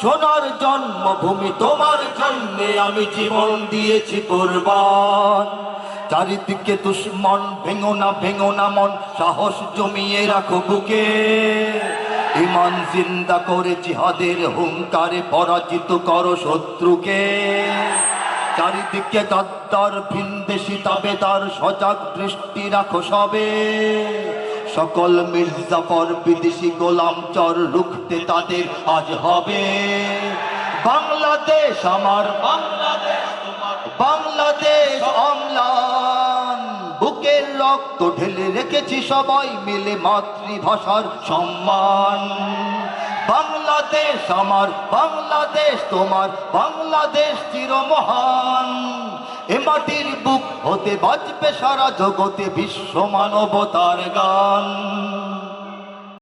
সোনার জন্মভূমি তোমার জন্যে আমি জীবন দিয়েছি কোরবান। চারিদিকে দুশ্মন, ভেঙো না ভেঙো না মন, সাহস জমিয়ে রাখো বুকে। ইমান জিন্দা করে জিহাদের হুঙ্কারে পরাজিত করো শত্রুকে। চারিদিকে গাদ্দার ভিনদেশি তাবেদার সজাগ দৃষ্টি রাখো সবে। সকল মির্জাফর বিদেশি গোলাম চর রুখতে তাদের আজ হবে। বাংলাদেশ আমার বাংলাদেশ বাংলাদেশ অম্লান। বুকের রক্ত ঢেলে রেখেছি সবাই মিলে মাতৃভাষার সম্মান। বাংলাদেশ আমার, বাংলাদেশ তোমার, বাংলাদেশ চিরমহান। এ মাটির বুক হতে বাজবে সারা জগতে বিশ্ব মানবতার গান।